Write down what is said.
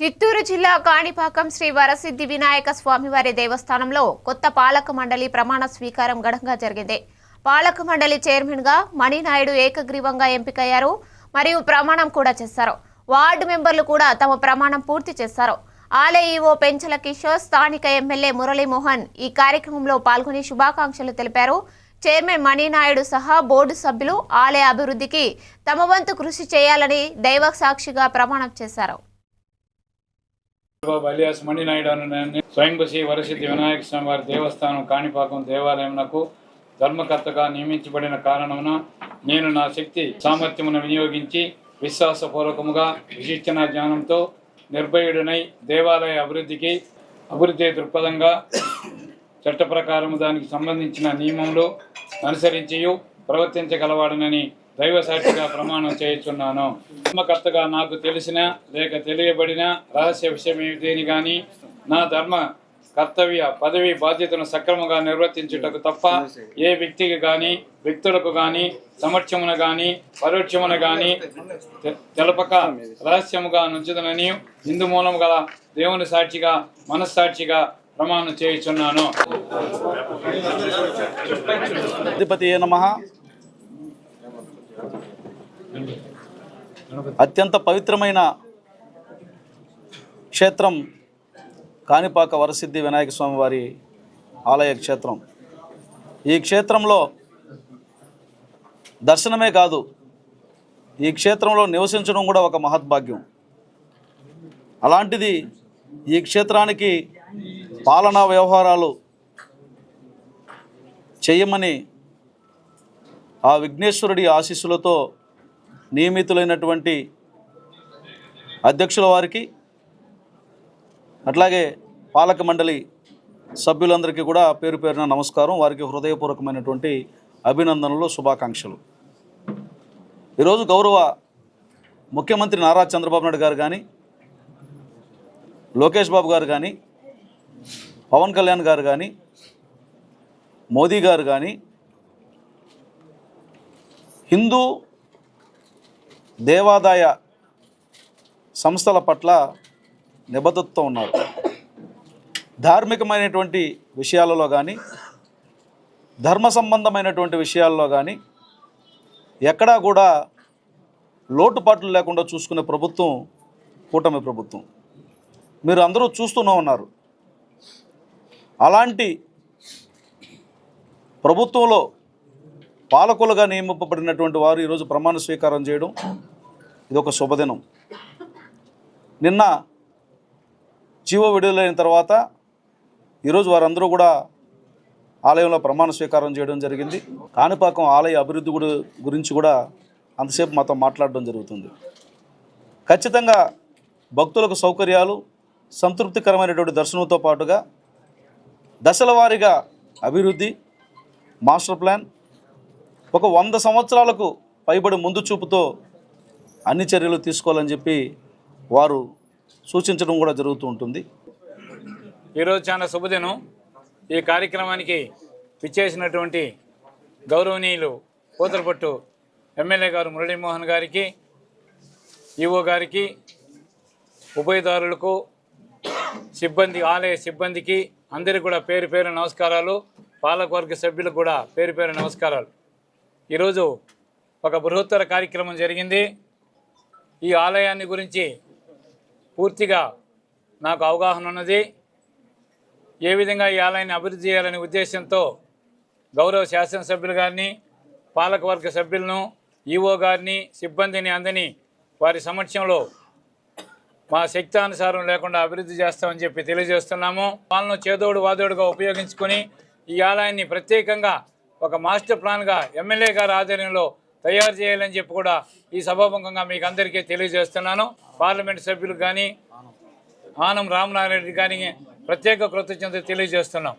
చిత్తూరు జిల్లా కాణిపాకం శ్రీ వరసిద్ధి వినాయక స్వామివారి దేవస్థానంలో కొత్త పాలక మండలి ప్రమాణ స్వీకారం ఘనంగా జరిగింది. పాలక మండలి చైర్మన్గా మణినాయుడు ఏకగ్రీవంగా ఎంపికయ్యారు. మరియు ప్రమాణం కూడా చేశారు. వార్డు మెంబర్లు కూడా తమ ప్రమాణం పూర్తి చేశారు. ఆలయ ఈవో పెంచల కిషోర్ స్థానిక ఎమ్మెల్యే మురళీమోహన్ ఈ కార్యక్రమంలో పాల్గొని శుభాకాంక్షలు తెలిపారు. చైర్మన్ మణినాయుడు సహా బోర్డు సభ్యులు ఆలయ అభివృద్ధికి తమ వంతు కృషి చేయాలని దైవ సాక్షిగా ప్రమాణం చేశారు. బాబు అలియాస్ మణినాయుడు అను నేను శ్రీ వరసిద్ధి వినాయక స్వామి వారి దేవస్థానం కాణిపాకం దేవాలయంకు ధర్మకర్తగా నియమించబడిన కారణమున నేను నా శక్తి సామర్థ్యమును వినియోగించి విశ్వాసపూర్వకముగా విశిక్షణ జ్ఞానంతో నిర్భయుడనై దేవాలయ అభివృద్ధికి అభివృద్ధి దృక్పథంగా చట్ట ప్రకారము దానికి సంబంధించిన నియమంలో అనుసరించియు ప్రవర్తించగలవాడనని దైవ సాక్షిగా ప్రమాణం చేయుచున్నాను. ధర్మకర్తగా నాకు తెలిసిన లేక తెలియబడిన రహస్య విషయం దేని కానీ నా ధర్మ కర్తవ్య పదవి బాధ్యతను సక్రమంగా నిర్వర్తించుటకు తప్ప ఏ వ్యక్తికి గాని వ్యక్తులకు గాని సమక్షమున గాని పరోక్షమున గాని తెలపక రహస్యముగా నుంచుదనని హిందు మూలము గల దేవుని సాక్షిగా మనస్సాక్షిగా ప్రమాణం చేయుచున్నాను. అధిపతి నమ. అత్యంత పవిత్రమైన క్షేత్రం కాణిపాక వరసిద్ధి వినాయక స్వామి వారి ఆలయ క్షేత్రం. ఈ క్షేత్రంలో దర్శనమే కాదు ఈ క్షేత్రంలో నివసించడం కూడా ఒక మహద్భాగ్యం. అలాంటిది ఈ క్షేత్రానికి పాలనా వ్యవహారాలు చేయమని ఆ విఘ్నేశ్వరుడి ఆశీస్సులతో నియమితులైనటువంటి అధ్యక్షుల వారికి అట్లాగే పాలక మండలి సభ్యులందరికీ కూడా పేరు పేరున నమస్కారం. వారికి హృదయపూర్వకమైనటువంటి అభినందనలు శుభాకాంక్షలు. ఈరోజు గౌరవ ముఖ్యమంత్రి నారా చంద్రబాబు నాయుడు గారు కానీ లోకేష్ బాబు గారు కానీ పవన్ కళ్యాణ్ గారు కానీ మోదీ గారు కానీ హిందూ దేవాదాయ సంస్థల పట్ల నిబద్ధతతో ఉన్నారు. ధార్మికమైనటువంటి విషయాలలో కానీ ధర్మ సంబంధమైనటువంటి విషయాల్లో కానీ ఎక్కడా కూడా లోటుపాట్లు లేకుండా చూసుకునే ప్రభుత్వం కూటమి ప్రభుత్వం. మీరు అందరూ చూస్తూనే ఉన్నారు. అలాంటి ప్రభుత్వంలో పాలకులుగా నియమింపబడినటువంటి వారు ఈరోజు ప్రమాణ స్వీకారం చేయడం ఇది ఒక శుభదినం. నిన్న జీవో విడుదలైన తర్వాత ఈరోజు వారందరూ కూడా ఆలయంలో ప్రమాణ స్వీకారం చేయడం జరిగింది. కాణిపాకం ఆలయ అభివృద్ధి గురించి కూడా అంతసేపు మాతో మాట్లాడడం జరుగుతుంది. ఖచ్చితంగా భక్తులకు సౌకర్యాలు సంతృప్తికరమైనటువంటి దర్శనంతో పాటుగా దశల వారీగా అభివృద్ధి మాస్టర్ ప్లాన్ ఒక వంద సంవత్సరాలకు పైబడి ముందు చూపుతో అన్ని చర్యలు తీసుకోవాలని చెప్పి వారు సూచించడం కూడా జరుగుతూ ఉంటుంది. ఈరోజు చాలా శుభదినం. ఈ కార్యక్రమానికి విచ్చేసినటువంటి గౌరవనీయులు పూతలపట్టు ఎమ్మెల్యే గారు మురళీమోహన్ గారికి ఈఓ గారికి ఉభయదారులకు సిబ్బంది ఆలయ సిబ్బందికి అందరికీ కూడా పేరు పేరు నమస్కారాలు. పాలకవర్గ సభ్యులకు కూడా పేరు పేరు నమస్కారాలు. ఈరోజు ఒక బృహత్తర కార్యక్రమం జరిగింది. ఈ ఆలయాన్ని గురించి పూర్తిగా నాకు అవగాహన ఉన్నది. ఏ విధంగా ఈ ఆలయాన్ని అభివృద్ధి చేయాలనే ఉద్దేశంతో గౌరవ శాసనసభ్యులు గారిని పాలకవర్గ సభ్యులను ఈఓ గారిని సిబ్బందిని అందని వారి సమక్షంలో మా శక్తానుసారం లేకుండా అభివృద్ధి చేస్తామని చెప్పి తెలియజేస్తున్నాము. వాళ్ళను చేదోడు వాదోడుగా ఉపయోగించుకొని ఈ ఆలయాన్ని ప్రత్యేకంగా ఒక మాస్టర్ ప్లాన్గా ఎమ్మెల్యే గారి ఆధ్వర్యంలో తయారు చేయాలని చెప్పి కూడా ఈ సభాముఖంగా మీకు అందరికీ తెలియజేస్తున్నాను. పార్లమెంట్ సభ్యులకు కానీ ఆనం రామనారాయణ రెడ్డి కానీ ప్రత్యేక కృతజ్ఞత తెలియజేస్తున్నాం.